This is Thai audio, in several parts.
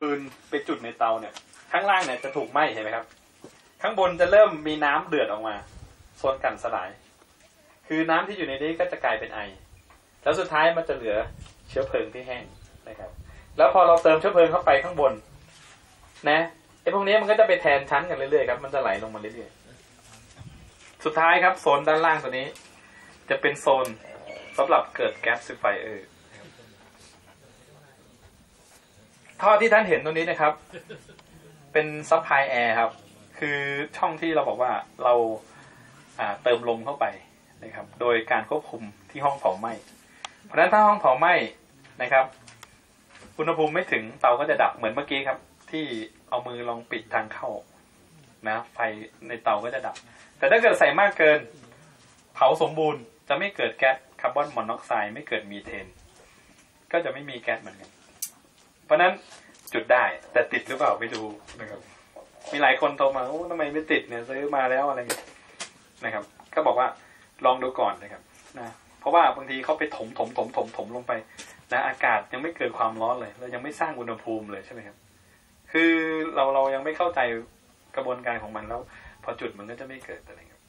ปืนไปจุดในเตาเนี่ย ข้างล่างเนี่ยจะถูกไหม้เห็นไหมครับ ข้างบนจะเริ่มมีน้ำเดือดออกมาโซนกันสลาย คือน้ำที่อยู่ในนี้ก็จะกลายเป็นไอ แล้วสุดท้ายมันจะเหลือเชื้อเพลิงที่แห้งนะครับ แล้วพอเราเติมเชื้อเพลิงเข้าไปข้างบน นะไอพวกนี้มันก็จะไปแทนชั้นกันเรื่อยๆครับมันจะไหลลงมาเรื่อยๆสุดท้ายครับโซนด้านล่างตัวนี้ จะเป็นโซนสำหรับเกิดแก๊สซิฟายเออร์ ท่อที่ท่านเห็นตรงนี้นะครับ เป็นซับพลายแอร์ครับ คือช่องที่เราบอกว่าเราอ่าเติมลมเข้าไปนะครับ โดยการควบคุมที่ห้องเผาไหม้เพราะฉะนั้นถ้าห้องเผาไหม้นะครับอุณหภูมิไม่ถึงเตาก็จะดับเหมือนเมื่อกี้ครับ ที่เอามือลองปิดทางเข้านะไฟในเตาก็จะดับ แต่ถ้าเกิดใส่มากเกิน เผาสมบูรณ์ จะไม่เกิดแก๊สคาร์บอนมอนอกไซด์ไม่เกิดมีเทน ก็จะไม่มีแก๊สเหมือนกัน เพราะนั้นจุดได้ แต่ติดหรือเปล่าไม่ดูนะครับ มีหลายคนโทรมาโอ้ทำไมไม่ติดเนี่ยซื้อมาแล้วอะไรเงี้ยนะครับ ก็บอกว่าลองดูก่อนนะครับนะเพราะว่าบางทีเขาไปถมถมถมถมถมลงไปนะอากาศยังไม่เกิดความร้อนเลยเรายังไม่สร้างอุณหภูมิเลยใช่ไหมครับ คือเราเรายังไม่เข้าใจกระบวนการของมันแล้ว พอจุดมันก็จะไม่เกิดอะไรครับ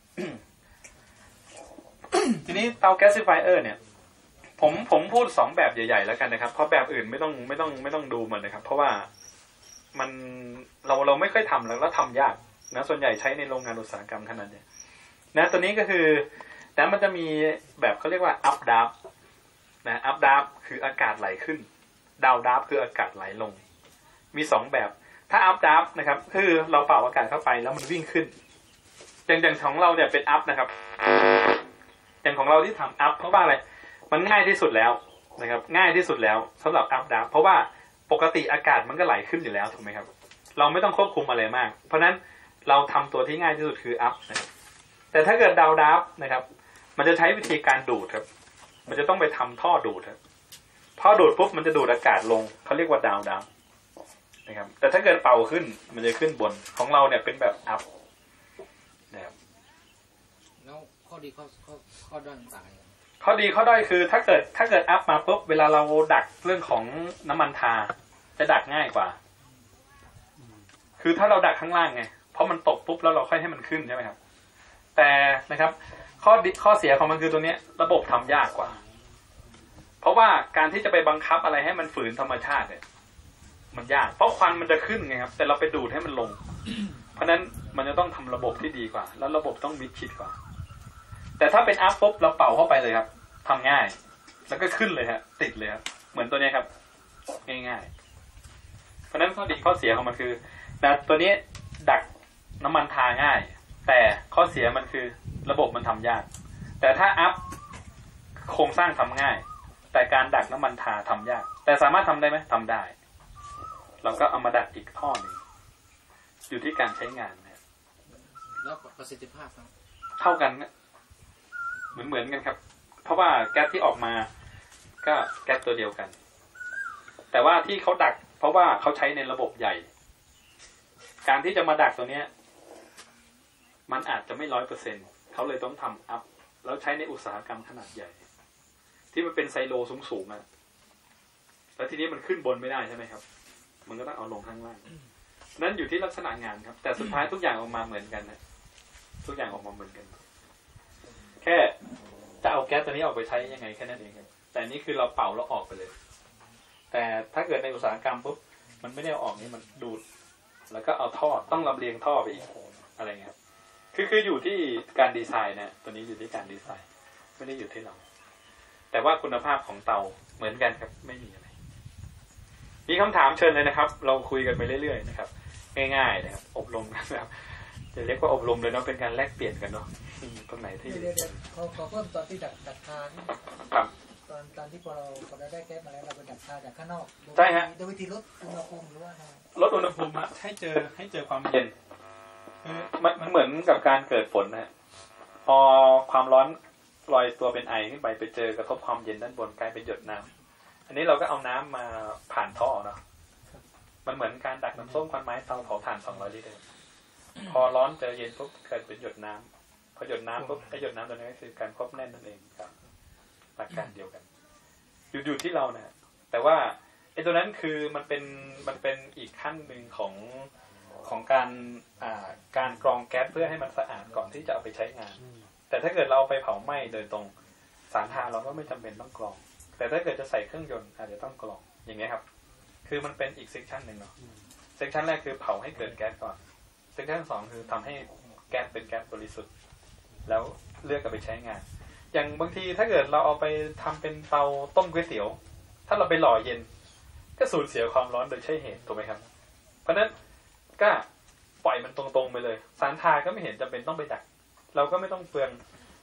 ทีนี้เตาแก๊สซิฟายเออร์เนี่ย ผมผมพูดสองแบบใหญ่ ๆ แล้วกันนะครับ เพราะแบบอื่นไม่ต้องไม่ต้องไม่ต้องดูมันนะครับ เพราะว่ามันเราเราไม่ค่อยทำแล้วแล้วทำยากนะส่วนใหญ่ใช้ในโรงงานอุตสาหกรรมเท่านั้นเนี่ยนะตัวนี้ก็คือนะมันจะมีแบบเขาเรียกว่าอัพดับนะอัพดับคืออากาศไหลขึ้นดาวดับคืออากาศไหลลง มีสองแบบ ถ้าอัพดับนะครับ คือเราเป่าอากาศเข้าไปแล้วมันวิ่งขึ้นอย่างอย่างของเราเนี่ยเป็นอัพนะครับ อย่างของเราที่ทำอัพเพราะว่าอะไร มันง่ายที่สุดแล้วนะครับ ง่ายที่สุดแล้วสำหรับอัพดับเพราะว่าปกติอากาศมันก็ไหลขึ้นอยู่แล้วถูกไหมครับ เราไม่ต้องควบคุมอะไรมาก เพราะฉะนั้นเราทำตัวที่ง่ายที่สุดคืออัพนะครับแต่ถ้าเกิดดาวดับนะครับ มันจะใช้วิธีการดูดครับ มันจะต้องไปทำท่อดูดครับท่อดูดปุ๊บมันจะดูดอากาศลงเขาเรียกว่าดาวดับนะครับ แต่ถ้าเกิดเป่าขึ้นมันจะขึ้นบนของเราเนี่ยเป็นแบบอัพนะครับแล้วข้อดีข้อข้อข้อด้อยต่างๆ ข้อดีข้อด้อยคือถ้าเกิดถ้าเกิดอัพมาปุ๊บเวลาเราดักเรื่องของน้ำมันทา จะดักง่ายกว่า คือถ้าเราดักข้างล่างไงเพราะมันตกปุ๊บแล้วเราค่อยให้มันขึ้นใช่ไหมครับ แต่นะครับ ข้อดีข้อเสียของมันคือตัวเนี้ยระบบทำยากกว่า เพราะว่าการที่จะไปบังคับอะไรให้มันฝืนธรรมชาติเนี่ยมันยากเพราะควันมันจะขึ้นไงครับ แต่เราไปดูดให้มันลง เพราะฉะนั้นมันจะต้องทำระบบที่ดีกว่า แล้วระบบต้องมิดชิดกว่า แต่ถ้าเป็นอัพปุ๊บเราเป่าเข้าไปเลยครับทำง่าย แล้วก็ขึ้นเลยฮะ ติดเลยครับ เหมือนตัวเนี้ยครับ ง่ายๆ เพราะฉะนั้นข้อดีข้อเสียของมันคือนะตัวนี้ดักน้ำมันทาง่าย แต่ข้อเสียมันคือระบบมันทำยาก แต่ถ้าอัพโครงสร้างทำง่าย แต่การดักน้ำมันทาทำยาก แต่สามารถทำได้ไหมทำได้ เราก็เอามาดักอีกท่อหนึ่งอยู่ที่การใช้งานนะครับแล้วประสิทธิภาพครับเท่ากันนะเห มือนเหมือนกันครับ เพราะว่าแก๊สที่ออกมา ก็แก๊สตัวเดียวกัน แต่ว่าที่เขาดัก เพราะว่าเขาใช้ในระบบใหญ่ การที่จะมาดักตัวเนี้ย มันอาจจะไม่ร้อยเปอร์เซ็นเขาเลยต้องทำอัพแล้วใช้ในอุตสาหกรรมขนาดใหญ่ ที่มันเป็นไซโลสูงๆอะแล้วทีนี้มันขึ้นบนไม่ได้ใช่ไหมครับ มันก็ต้องเอาลงข้างล่างนั่นอยู่ที่ลักษณะงานครับ แต่สุดท้ายทุกอย่างออกมาเหมือนกันนะทุกอย่างออกมาเหมือนกัน ค่จะเอาแก๊สตัวนี้ออกไปใช้ยังไงแค่นั้นเองครับแต่นี่คือเราเป่าแล้วออกไปเลย แต่ถ้าเกิดในอุตสาหกรรมปุ๊บมันไม่ได้ออกนี่มันดูด แล้วก็เอาท่อต้องลำเลียงท่อไปอีกอะไรเงี้ยคือคืออยู่ที่การดีไซน์นะตัวนี้อยู่ที่การดีไซน์ ไม่ได้อยู่ที่เรา แต่ว่าคุณภาพของเตาเหมือนกันครับไม่มีอะไร มีคำถามเชิญเลยนะครับ เราคุยกันไปเรื่อยๆนะครับ ง่ายๆนะครับ อบรมกันนะครับ จะเรียกว่าอบรมเลยเนาะเป็นการแลกเปลี่ยนกันเนาะอืมตรงไหนที่เดี๋ยวเดี๋ยวขอขอเพิ่มตอนที่ดักดักทานครับตอนตอนที่พอเราพอเราได้แก๊สมาแล้วเราไปดักทาจากข้างนอกโดยใช่ฮะโดยวิธีลดอุณหภูมิหรือว่าไงลดอุณหภูมิอะให้เจอให้เจอความเย็นคือมันมันเหมือนกับการเกิดฝนนะฮะพอความร้อนลอยตัวเป็นไอขึ้นไปไปเจอกระทบความเย็นด้านบนกลายเป็นหยดน้ำอันนี้เราก็เอาน้ำมาผ่านท่อเนาะมันเหมือนการดักน้ำส้มควันไม้เตาเผาถ่าน200ลิตรเลย พอร้อนเจอเย็นปุ๊บเกิดเป็นหยดน้ำพอหยดน้ำปุ๊บไอหยดน้ำตัวนี้ก็คือการควบแน่นนั่นเองครับหลักการเดียวกัน อยู่อยู่ที่เรานะฮะแต่ว่าไอ้ตัวนั้นคือมันเป็นมันเป็นอีกขั้นหนึ่งของของการอ่าการกรองแก๊สเพื่อให้มันสะอาดก่อนที่จะเอาไปใช้งาน แต่ถ้าเกิดเราเอาไปเผาไหม้โดยตรงสารทาเราก็ไม่จำเป็นต้องกรอง แต่ถ้าเกิดจะใส่เครื่องยนต์อาจจะต้องกรองอย่างเงี้ยครับ คือมันเป็นอีกเซกชันหนึ่งเนาะเซกชันแรกคือเผาให้เกิดแก๊สก่อน เซกชันสองคือทำให้แก๊สเป็นแก๊สบริสุทธิ์ แล้วเลือกเอาไปใช้งาน อย่างบางทีถ้าเกิดเราเอาไปทำเป็นเตาต้มก๋วยเตี๋ยว ถ้าเราไปหล่อเย็น ก็สูญเสียความร้อนโดยใช่เหตุถูกไหมครับ เพราะนั้นก็ปล่อยมันตรงๆไปเลย สารทาก็ไม่เห็นจำเป็นต้องไปดัก เราก็ไม่ต้องเปลือง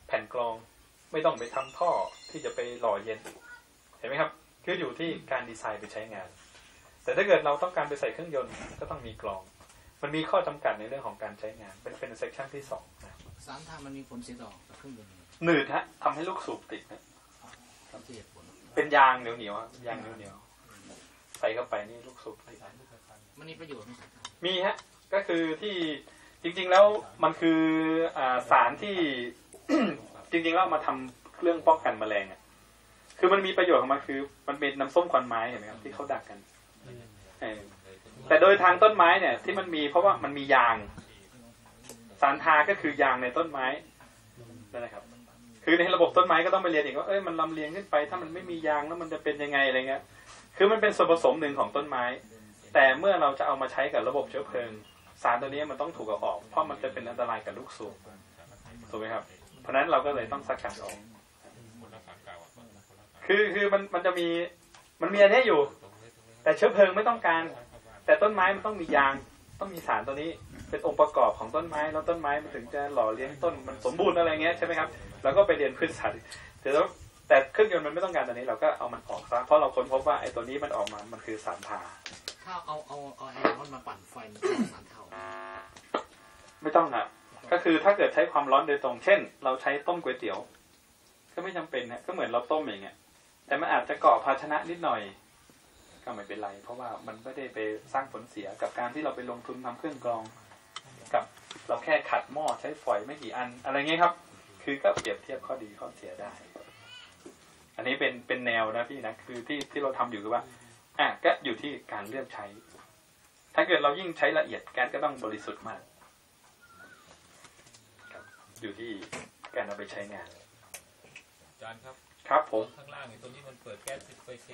แผ่นกรอง ไม่ต้องไปทำท่อที่จะไปหล่อเย็น เห็นไหมครับคืออยู่ที่การดีไซน์ไปใช้งาน แต่ถ้าเกิดเราต้องการไปใส่เครื่องยนต์ก็ต้องมีกรอง มันมีข้อจำกัดในเรื่องของการใช้งาน เป็นเป็นเซกชันที่สองนะสารทามันมีผลเสียต่อกับเครื่องยนต์หนืดฮะทำให้ลูกสูบติดนะครับที่เหตุผลเป็นยางเหนียวเหนียวๆครับยางเหนียวเหนียวๆใส่เข้าไปนี่ลูกสูบติดมันมีประโยชน์ไหมครับมีฮะ ก็คือที่จริง ๆแล้วมันคืออาสารที่จริงๆแล้วเอามาทำเครื่องป้องกันแมลงอะคือมันมีประโยชน์ของมันคือ มันเป็นน้ำส้มควันไม้เห็นไหมครับที่เขาดักกันเออ แต่โดยทางต้นไม้เนี่ย ที่มันมีเพราะว่ามันมียาง สารทาก็คือยางในต้นไม้นั่นแหละครับ คือในระบบต้นไม้ก็ต้องไปเรียนอีกว่าเอ้ยมันลำเลียงขึ้นไป ถ้ามันไม่มียางแล้วมันจะเป็นยังไงอะไรเงี้ยคือมันเป็นส่วนผสมหนึ่งของต้นไม้ แต่เมื่อเราจะเอามาใช้กับระบบเชื้อเพลิง สารตัวนี้มันต้องถูกเอาออก เพราะมันจะเป็นอันตรายกับลูกสูบถูกไหมครับ เพราะนั้นเราก็เลยต้องสกัดออกคือคือมันมันจะมีมันมีอันนี้อยู่ แต่เชื้อเพลิงไม่ต้องการ แต่ต้นไม้มันต้องมียาง ต้องมีสารตัวนี้ เป็นองค์ประกอบของต้นไม้ แล้วต้นไม้มันถึงจะหล่อเลี้ยงต้นมันสมบูรณ์อะไรเงี้ยใช่ไหมครับเราก็ไปเรียนพืชศาสตร์แต่แล้วแต่เครื่องยนต์มันไม่ต้องการตัวนี้เราก็เอามันออกซะเพราะเราค้นพบว่าไอ้ตัวนี้มันออกมา มันคือสารทาถ้าเอาเอาเอาแอร์ร้อนมาปั่นไฟมันจะสารเท่าไม่ต้องอะก็คือถ้าเกิดใช้ความร้อนโดยตรง เช่น เราใช้ต้มก๋วยเตี๋ยว ก็ไม่จำเป็นนะก็เหมือนเราต้มอย่างเงี้ยแต่มันอาจจะก่อภาชนะนิดหน่อย ก็ไม่เป็นไร เพราะว่ามันไม่ได้ไปสร้างผลเสียกับการที่เราไปลงทุนทำเครื่องกรอง กับเราแค่ขัดหม้อใช้ฝอยไม่กี่อัน อะไรเงี้ยครับ คือก็เปรียบเทียบข้อดีข้อเสียได้ อันนี้เป็นเป็นแนวนะพี่นะคือที่ที่เราทำอยู่คือว่าอะก็อยู่ที่การเลือกใช้ ถ้าเกิดเรายิ่งใช้ละเอียดแก๊สก็ต้องบริสุทธิ์มากอยู่ที่การเอาไปใช้งานอาจารย์ครับ ครับผมข้างล่างเนี่ยตัวนี้มันเปิดแก๊สไฟเค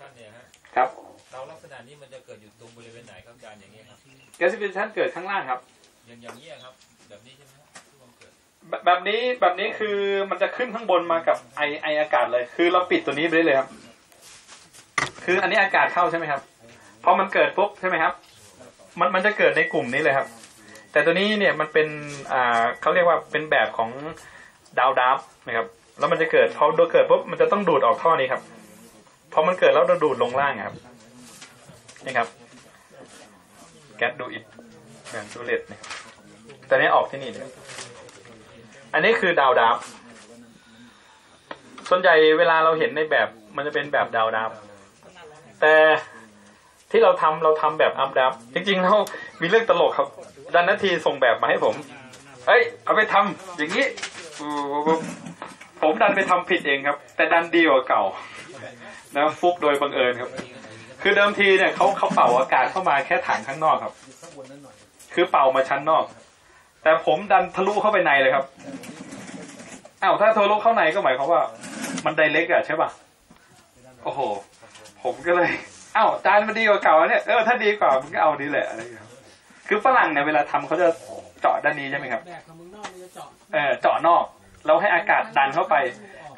ท่านเนี่ยฮะครับเราลักษณะนี้มันจะเกิดอยู่ตรงบริเวณไหนครับอาจารย์อย่างเงี้ยครับแกสฟิชันเกิดข้างล่างครับ อย่างอย่างนี้ยครับ แบบนี้ใช่ไหมครับที่มันเกิดแบบแบบนี้แบบนี้คือมันจะขึ้นข้างบนมากับไอไออากาศเลย คือเราปิดตัวนี้ไปได้เลยครับ คืออันนี้อากาศเข้าใช่ไหมครับพอมันเกิดปุ๊บใช่ไหมครับ มันมันจะเกิดในกลุ่มนี้เลยครับ แต่ตัวนี้เนี่ยมันเป็นอ่าเขาเรียกว่าเป็นแบบของดาวดับนะครับ แล้วมันจะเกิดพอโดเกิดปุ๊บมันจะต้องดูดออกท่อนี้ครับพอมันเกิดแล้วเราดูดลงล่างครับนี่ครับ แก๊สดูอิดแบบดูเลตนะครับแต่นี้ออกที่นี่เลยอันนี้คือดาวดับส่วนใหญ่เวลาเราเห็นในแบบมันจะเป็นแบบดาวดับแต่ที่เราทำเราทำแบบอัพดับจริงๆแล้วมีเรื่องตลกครับ ดันนาทีส่งแบบมาให้ผม เอ้ย เอาไปทำอย่างนี้ ผมดันไปทำผิดเองครับ แต่ดันดีกว่าเก่านะฟุกโดยบังเอิญครับ คือเดิมทีเนี่ยเขาเขาเป่าอากาศเข้ามาแค่ถังข้างนอกครับ คือเป่ามาชั้นนอก แต่ผมดันทะลุเข้าไปในเลยครับอ้าวถ้าทะลุเข้าในก็หมายความว่า มันไดเล็กอะใช่ป่ะโอ้โห ผมก็เลยอ้าวจานมันดีกว่าเก่าเนี่ยเออถ้าดีกว่ามันก็เอาดีแหละอะไรอย่างเงี้ยครับคือฝรั่งเนี่ยเวลาทำเขาจะเจาะด้านนี้ใช่ไหมครับแบบของมึงนอกมันจะเจาะเออเจาะนอก เราให้อากาศดันเข้าไป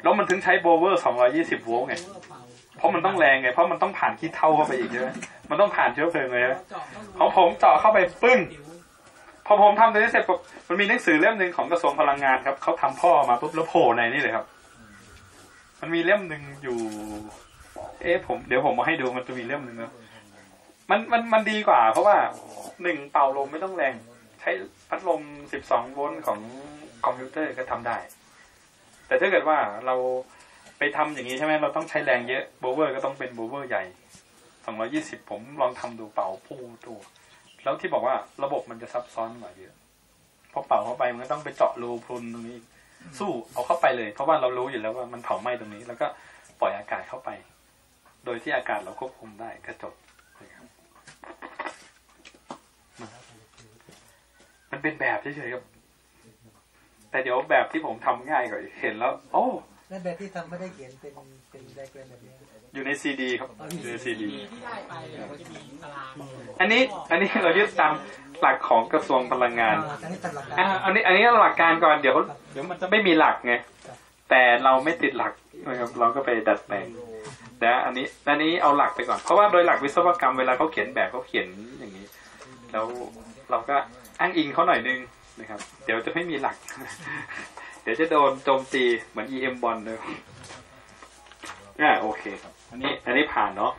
แล้วมันถึงใช้โบเวอร์220โวลต์ไงเวอร์เป่าเพราะมันต้องแรงไง เพราะมันต้องผ่านขี้เท่าเข้าไปอีกใช่ไหมมันต้องผ่านเชื้อเพลิงเลยของผมเจาะเข้าไปปึ้ง พอผมทำตัวนี้เสร็จมันมีหนังสือเล่มหนึ่งของกระทรวงพลังงานครับเขาทำพ่อมาปุ๊บแล้วโผล่ในนี่เลยครับ มันมีเล่มหนึ่งอยู่ เอ๊ะผมเดี๋ยวผมมาให้ดูมันจะมีเล่มหนึ่งนะมันมันมันดีกว่า เพราะว่าหนึ่งเป่าลมไม่ต้องแรง ใช้พัดลม12โวลต์ของคอมพิวเตอร์ก็ทำได้ แต่ถ้าเกิดว่าเราไปทำอย่างนี้ใช่ไหมเราต้องใช้แรงเยอะโบเวอร์ก็ต้องเป็นโบเวอร์ใหญ่220ผมลองทำดูเป่าปูตัวแล้วที่บอกว่าระบบมันจะซับซ้อนกว่าเยอะพอเป่าเข้าไปมันก็ต้องไปเจาะรูพรุนตรงนี้ สู้เอาเข้าไปเลย เพราะว่าเรารู้อยู่แล้วว่ามันเผาไหม้ตรงนี้ แล้วก็ปล่อยอากาศเข้าไป โดยที่อากาศเราควบคุมได้ก็จบนะครับมามันเป็นแบบเฉยๆครับ แต่เดี๋ยวแบบที่ผมทำง่ายกว่าอีกเห็นแล้ว โอ้นั่นแบบที่ทำไม่ได้เขียนเป็นเป็นไดแกรมแบบนี้อยู่ในซีดีครับอยู่ในซีดีที่ได้ไปเนี่ยมันจะมีตารางอันนี้อันนี้เรายึดตามหลักของกระทรวงพลังงานอ่าอันนี้ตัดหลักการอะอันนี้อันนี้หลักการก่อนเดี๋ยวเดี๋ยวมันจะไม่มีหลักไงแต่เราไม่ติดหลักนะครับเราก็ไปดัดแปลงแต่อันนี้อันนี้เอาหลักไปก่อนเพราะว่าโดยหลักวิศวกรรมเวลาเขาเขียนแบบเขาเขียนอย่างนี้ แล้วเราก็อ้างอิงเขาหน่อยนึง นะครับ เดี๋ยวจะไม่มีหลัก เดี๋ยวจะโดนโจมตีเหมือน EM บอลเลยอ่าโอเคครับอันนี้ อันนี้ผ่านเนาะ